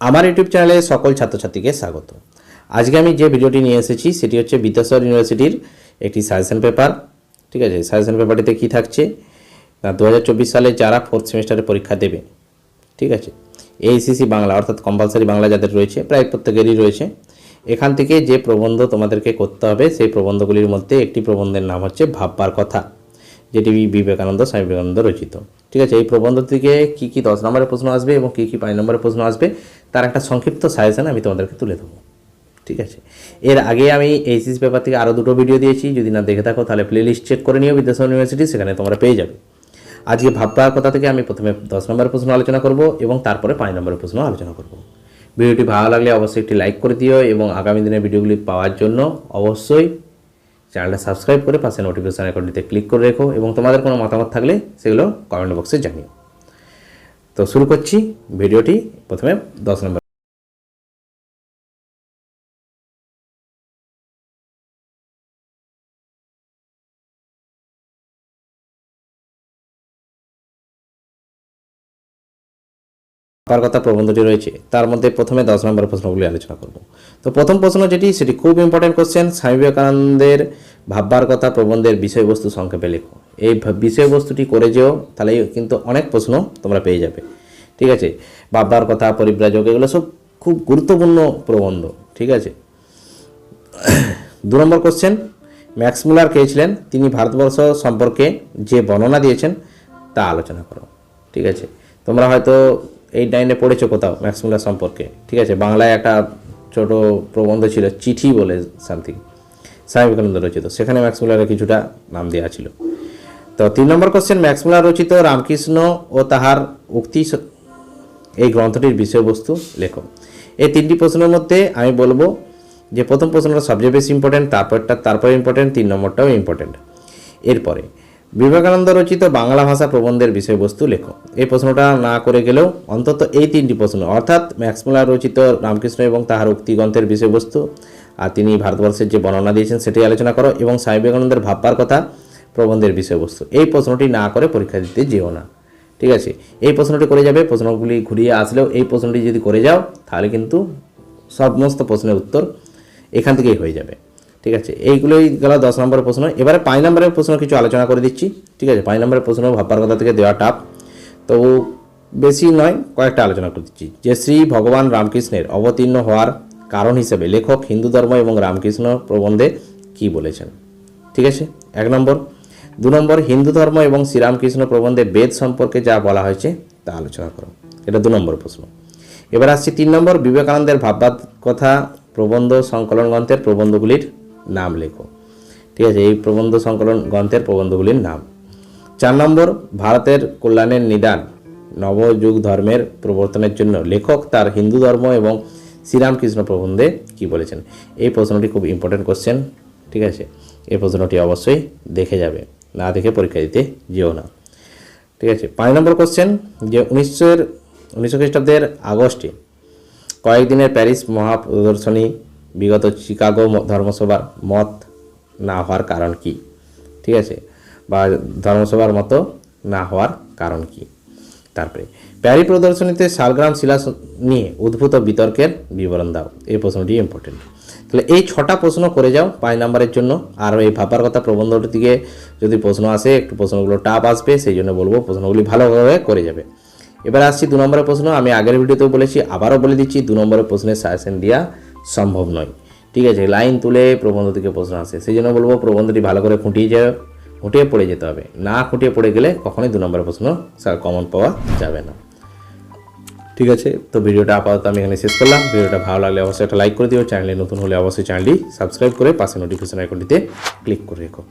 আমার ইউটিউব চ্যানেলে সকল ছাত্রছাত্রীকে স্বাগত। আজকে আমি যে ভিডিওটি নিয়ে এসেছি, সেটি হচ্ছে বিদ্যাসাগর ইউনিভার্সিটির একটি সাজেশন পেপার। ঠিক আছে, সাজেশন পেপারটিতে কী থাকছে? না দু সালে যারা ফোর্থ সেমিস্টারে পরীক্ষা দেবে, ঠিক আছে এইসিসি বাংলা, অর্থাৎ কম্পালসারি বাংলা যাদের রয়েছে, প্রায় প্রত্যেকেরই রয়েছে, এখান থেকে যে প্রবন্ধ তোমাদেরকে করতে হবে, সেই প্রবন্ধগুলির মধ্যে একটি প্রবন্ধের নাম হচ্ছে ভাববার কথা, যেটি বিবেকানন্দ, স্বামী বিবেকানন্দ রচিত। ঠিক আছে, এই প্রবন্ধ থেকে কী কী দশ নম্বরের প্রশ্ন আসবে এবং কী কী পাঁচ নম্বরের প্রশ্ন আসবে, তার একটা সংক্ষিপ্ত সাজেশন আমি তোমাদেরকে তুলে দেবো। ঠিক আছে? এর আগে আমি এইচএস পেপার থেকে আরও দুটো ভিডিও দিয়েছি, যদি না দেখে থাকো তাহলে প্লেলিস্ট চেক করে নিও বিদ্যাসাগর ইউনিভার্সিটি সেখানে তোমরা পেয়ে যাবে। আজকে ভাববার কথা থেকে আমি প্রথমে দশ নম্বরের প্রশ্ন আলোচনা করব এবং তারপরে পাঁচ নম্বরের প্রশ্ন আলোচনা করব। ভিডিওটি ভালো লাগলে অবশ্যই একটি লাইক করে দিও এবং আগামী দিনের ভিডিওগুলি পাওয়ার জন্য অবশ্যই চ্যানেলটা সাবস্ক্রাইব করে পাশে নোটিফিকেশন আইকনটিতে ক্লিক করে রেখো এবং তোমাদের কোনো মতামত থাকলে সেগুলো কমেন্ট বক্সে জানিও। তো শুরু করছি, ভিডিওটি প্রথমে দশ নম্বর ভাববার কথা প্রবন্ধটি রয়েছে। তার মধ্যে প্রথমে দশ নম্বর প্রশ্নগুলি আলোচনা করব। তো প্রথম প্রশ্ন যেটি, সেটি খুব ইম্পর্টেন্ট কোশ্চেন স্বামী বিবেকানন্দের ভাববার কথা, প্রবন্ধের বিষয়বস্তু সংক্ষেপে লেখো। এই বিষয়বস্তুটি করে যেও, তাহলে কিন্তু অনেক প্রশ্ন তোমরা পেয়ে যাবে। ঠিক আছে? ভাববার কথা, পরিব্রাজক, এগুলো সব খুব গুরুত্বপূর্ণ প্রবন্ধ। ঠিক আছে? দু নম্বর কোশ্চেন ম্যাক্স মুলার কে ছিলেন? তিনি ভারতবর্ষ সম্পর্কে যে বর্ণনা দিয়েছেন, তা আলোচনা করো। ঠিক আছে? তোমরা হয়তো এই লাইনে পড়েছো কোথাও ম্যাক্স মুলার সম্পর্কে? ঠিক আছে, বাংলায় একটা ছোট প্রবন্ধ ছিল, চিঠি বলে সামথিং স্বামী বিবেকানন্দ রচিত, সেখানে ম্যাক্স মুলারের কিছুটা নাম দেওয়া ছিল। তো তিন নম্বর কোশ্চেন ম্যাক্স মুলার রচিত রামকৃষ্ণ ও তাহার উক্তি এই গ্রন্থটির বিষয়বস্তু লেখো। এই তিনটি প্রশ্নের মধ্যে আমি বলব যে প্রথম প্রশ্নটা সবচেয়ে বেশি ইম্পর্টেন্ট তারপরটা, তারপরে ইম্পর্টেন্ট তিন নম্বরটাও ইম্পর্টেন্ট এরপরে বিবেকানন্দ রচিত বাংলা ভাষা প্রবন্ধের বিষয়বস্তু লেখো। এই প্রশ্নটা না করে গেলেও অন্তত এই তিনটি প্রশ্ন, অর্থাৎ ম্যাক্সমুলার রচিত রামকৃষ্ণ এবং তাহার উক্তি গ্রন্থের বিষয়বস্তু, আর তিনি ভারতবর্ষের যে বর্ণনা দিয়েছেন সেটি আলোচনা করো এবং স্বামী বিবেকানন্দের ভাববার কথা প্রবন্ধের বিষয়বস্তু। এই প্রশ্নটি না করে পরীক্ষা দিতে যেও না। ঠিক আছে? এই প্রশ্নটি করে যাবে, প্রশ্নগুলি ঘুরিয়ে আসলেও এই প্রশ্নটি যদি করে যাও, তাহলে কিন্তু সমস্ত প্রশ্নের উত্তর এখান থেকেই হয়ে যাবে। ঠিক আছে? এইগুলোই গেল দশ নম্বরের প্রশ্ন। এবারে পাঁচ নম্বরের প্রশ্ন কিছু আলোচনা করে দিচ্ছি, ঠিক আছে? পাঁচ নম্বরের প্রশ্ন ভাববার কথা থেকে দেওয়া টাপ তো বেশি নয়, কয়েকটা আলোচনা করে দিচ্ছি। যে শ্রী ভগবান রামকৃষ্ণের অবতীর্ণ হওয়ার কারণ হিসেবে লেখক হিন্দু ধর্ম এবং রামকৃষ্ণ প্রবন্ধে কি বলেছেন? ঠিক আছে? এক নম্বর। দু নম্বর, হিন্দু ধর্ম এবং শ্রীরামকৃষ্ণ প্রবন্ধে বেদ সম্পর্কে যা বলা হয়েছে, তা আলোচনা করো। এটা দু নম্বর প্রশ্ন। এবার আসছি তিন নম্বর, বিবেকানন্দের ভাববাদ কথা প্রবন্ধ সংকলন গ্রন্থের প্রবন্ধগুলির নাম লেখো। ঠিক আছে, এই প্রবন্ধ সংকলন গ্রন্থের প্রবন্ধগুলির নাম। চার নম্বর, ভারতের কল্যাণের নিদান, নবযুগ ধর্মের প্রবর্তনের জন্য লেখক তার হিন্দু ধর্ম এবং শ্রীরামকৃষ্ণ প্রবন্ধে কি বলেছেন? এই প্রশ্নটি খুব ইম্পর্টেন্ট কোশ্চেন ঠিক আছে? এই প্রশ্নটি অবশ্যই দেখে যাবে, না দেখে পরীক্ষা দিতে যেও না। ঠিক আছে, পাঁচ নম্বর কোশ্চেন যে উনিশশোর উনিশশো খ্রিস্টাব্দের আগস্টে কয়েকদিনের প্যারিস মহাপ্রদর্শনী বিগত চিকাগো ধর্মসভার মত না হওয়ার কারণ কি? ঠিক আছে? বা ধর্মসভার মতো না হওয়ার কারণ কি? তারপরে, প্যারি প্রদর্শনীতে শালগ্রাম শিলা নিয়ে উদ্ভূত বিতর্কের বিবরণ দাও। এই প্রশ্নটি ইম্পর্টেন্ট তাহলে এই ছটা প্রশ্ন করে যাও, পাঁচ নাম্বারের জন্য। আর এই ভাবার কথা প্রবন্ধটির দিকে যদি প্রশ্ন আসে, একটু প্রশ্নগুলো টাপ আসবে, সেই জন্য বলব প্রশ্নগুলি ভালোভাবে করে যাবে। এবার আসছি দু নম্বরের প্রশ্ন। আমি আগের ভিডিওতেও বলেছি, আবারও বলে দিচ্ছি, দু নম্বরের প্রশ্নের সাজেশন দেওয়া সম্ভব নয়। ঠিক আছে, লাইন তুলে প্রবন্ধ থেকে প্রশ্ন আসে। সেই জন্য বলব, প্রবন্ধটি ভালো করে খুঁটিয়ে যাও, খুঁটিয়ে পড়ে যেতে হবে। না খুঁটিয়ে পড়ে গেলে কখনোই দু নম্বর প্রশ্ন, স্যার কমন পাওয়া যাবে না। ঠিক আছে, তো ভিডিওটা আপাতত আমি এখানে শেষ করলাম। ভিডিওটা ভালো লাগলে অবশ্যই একটা লাইক করে দিও। চ্যানেলে নতুন হলে অবশ্যই চ্যানেলটি সাবস্ক্রাইব করে পাশে নোটিফিকেশন আইকনটিতে ক্লিক করে রেখো।